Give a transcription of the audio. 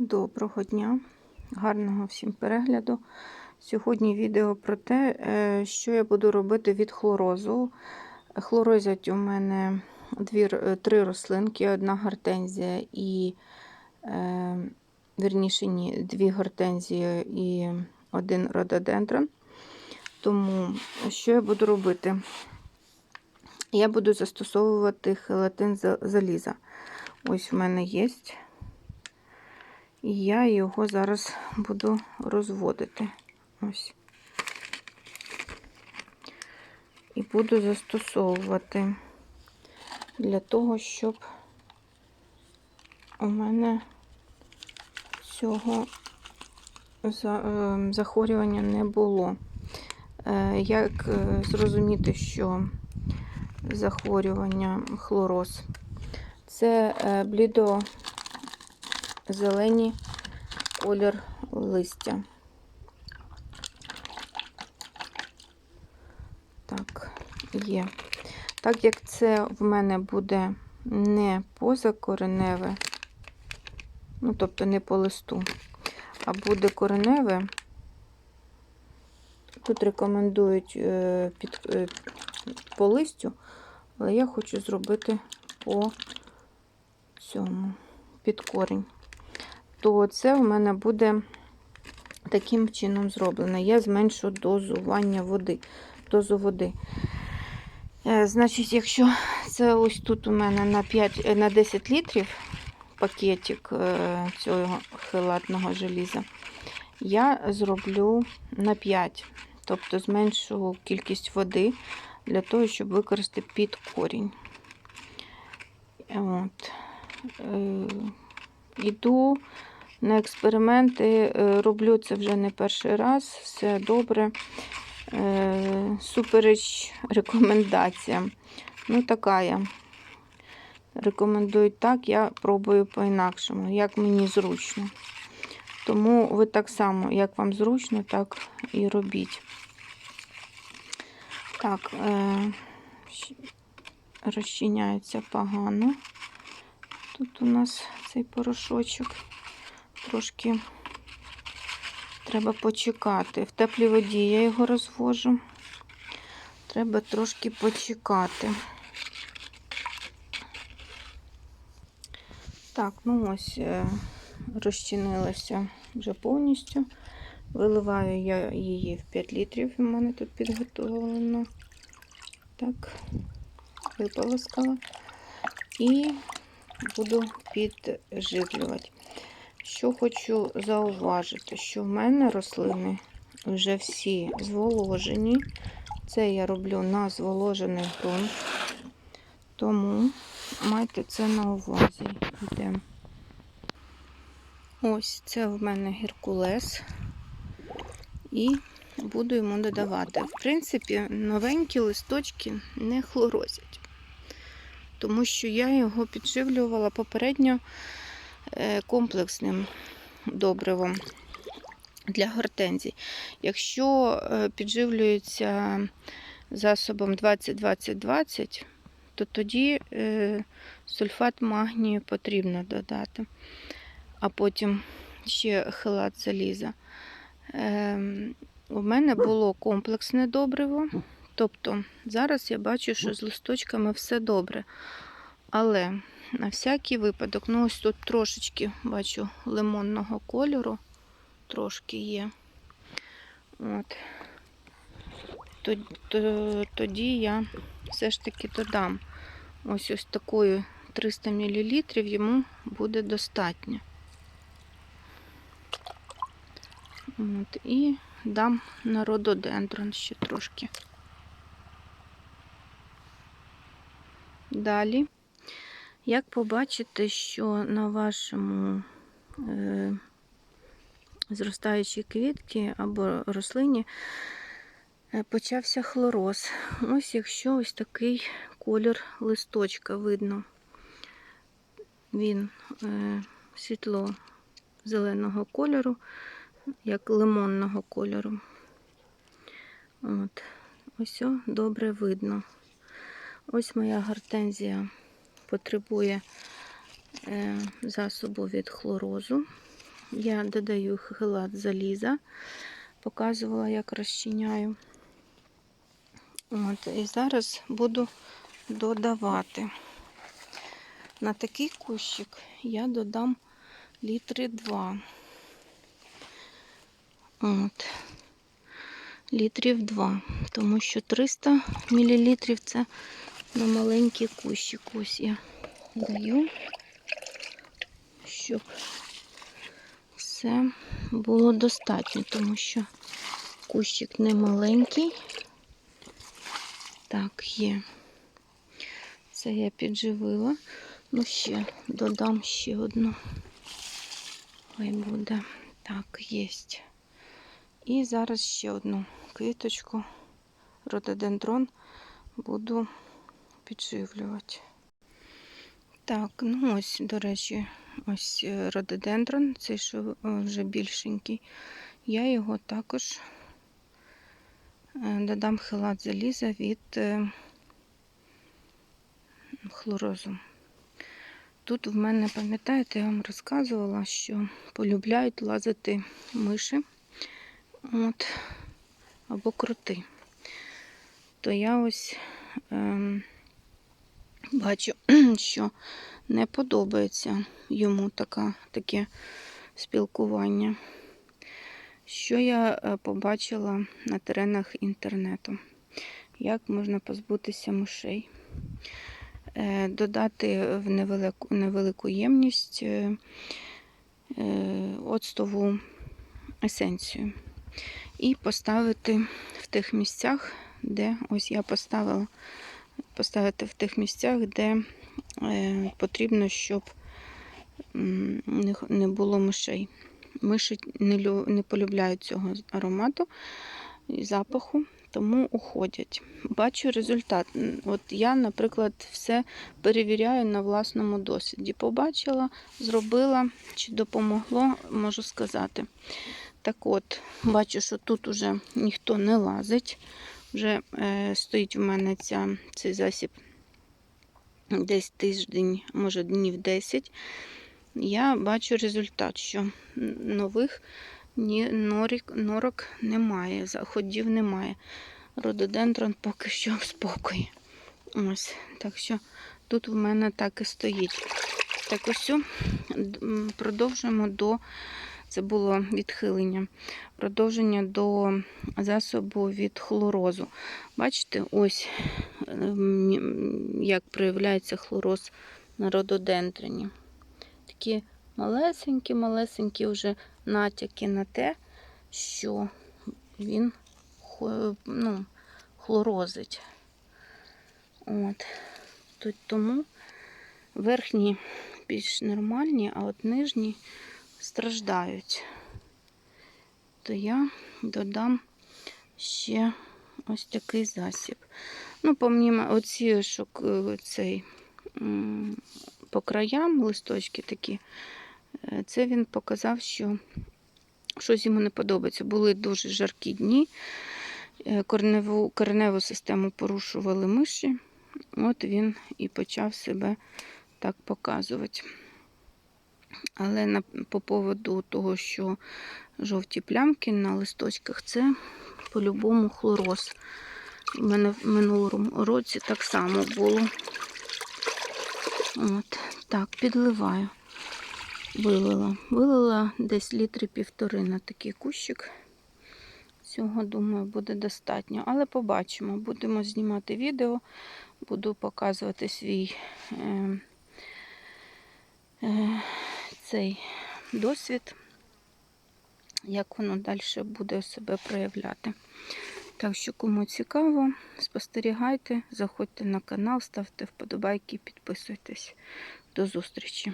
Доброго дня, гарного всім перегляду. Сьогодні відео про те, е, що я буду робити від хлорозу. Хлорозять у мене дві, три рослинки, одна гортензія і е, вірніше, ні, дві гортензії і один рододендрон. Тому що я буду робити? Я буду застосовувати хелатин заліза. Ось в мене є. І я його зараз буду розводити. Ось. І буду застосовувати для того, щоб у мене цього е, захворювання не було. Е, Як е, зрозуміти, що захворювання хлороз? Це блідо зелені колір листя. Так, є. Так як це в мене буде не позакореневе, ну, тобто не по листу, а буде кореневе, тут рекомендують е, під, е, по листю, але я хочу зробити по цьому під корінь то це в мене буде таким чином зроблено. Я зменшу дозування води, дозу води. Е, Значить, якщо це ось тут у мене на 5, е, на 10 літрів пакетик е, цього хелатного желіза, я зроблю на 5, тобто зменшу кількість води для того, щоб використати під корінь. От. Іду на експерименти, е, роблю це вже не перший раз, все добре. Е, Супереч рекомендаціям. Ну, така я. Рекомендують так, я пробую по-інакшому, як мені зручно. Тому ви так само, як вам зручно, так і робіть. Так, е, розчиняється погано. Тут у нас цей порошочок трошки треба почекати. В теплій воді я його розвожу. Треба трошки почекати. Так, ну ось е, розчинилася вже повністю. Виливаю я її в 5 літрів. У мене тут підготовлено. Так, виполоскала. І буду підживлювати. Що хочу зауважити, що в мене рослини вже всі зволожені. Це я роблю на зволожений ґрунт. Тому майте це на увазі. Йдемо. Ось це в мене геркулес. І буду йому додавати. В принципі, новенькі листочки не хлорозять тому що я його підживлювала попередньо комплексним добривом для гортензій. Якщо е, підживлюється засобом 20-20-20, то тоді е, сульфат магнію потрібно додати, а потім ще хелат заліза. Ем, У мене було комплексне добриво. Тобто зараз я бачу, що з листочками все добре. Але на всякий випадок, ну ось тут трошечки бачу лимонного кольору, трошки є. От. Тоді, я все ж таки додам ось ось такої 300 мл йому буде достатньо. От, і дам на рододендрон ще трошки. Далі, як побачите, що на вашому е, зростаючій квітці або рослині е, почався хлороз. Ось якщо ось такий колір листочка видно, він е, світло зеленого кольору, як лимонного кольору. От, ось добре видно. Ось моя гортензія потребує е, засобу від хлорозу. я додаю хелат заліза, показувала, як розчиняю. От, і зараз буду додавати. На такий кущик я додам літри 2. От. Літрів 2, тому що 300 мл це на маленький кущик. Ось я даю, щоб все було достатньо, тому що кущик не маленький. Так, є. Це я підживила. Ну, ще додам ще одну. Хай буде. Так, єсть. І зараз ще одну квіточку рододендрон буду підживлювати. Так, ну ось, до речі, ось е, рододендрон, цей що е, вже більшенький. Я його також е, додам хелат заліза від хлорозу. Тут в мене, пам'ятаєте, я вам розказувала, що полюбляють лазити миші от, або кроти. То я ось ем, бачу, що не подобається йому така, таке спілкування. Що я е, побачила на теренах інтернету? Як можна позбутися мишей? Е, Додати в невелику, невелику ємність е, оцтову есенцію і поставити в тих місцях, де ось я поставила, поставити в тих місцях, де е, потрібно, щоб не було мишей. Миші не, полюбляють цього аромату і запаху, тому уходять. Бачу результат. От я, наприклад, все перевіряю на власному досвіді. Побачила, зробила, чи допомогло, можу сказати. Так от, бачу, що тут уже ніхто не лазить. Вже е, стоїть в мене ця, цей засіб десь тиждень, може днів 10. Я бачу результат, що нових ні норік, норок немає, заходів немає. Рододендрон поки що в спокої. Ось, так що тут в мене так і стоїть. Так ось продовжуємо до це було відхилення. Продовження до засобу від хлорозу. Бачите, ось е, як проявляється хлороз на рододендрині. Такі малесенькі, малесенькі вже натяки на те, що він ну, хлорозить. От. Тут Тому верхні більш нормальні, а от нижні страждають. То я додам ще ось такий засіб. Ну, помнімо, оці, що цей по краям листочки такі, е, це він показав, що щось йому не подобається. Були дуже жаркі дні, е, кореневу, кореневу систему порушували миші. От він і почав себе так показувати. Але на, по поводу того, що жовті плямки на листочках, це по-любому хлороз. У мене в минулому році так само було. От, так, підливаю. Вилила. Вилила десь літри півтори на такий кущик. Цього, думаю, буде достатньо. Але побачимо. Будемо знімати відео, буду показувати свій е, цей досвід, як воно далі буде себе проявляти. Так що, кому цікаво, спостерігайте, заходьте на канал, ставте вподобайки, підписуйтесь. До зустрічі!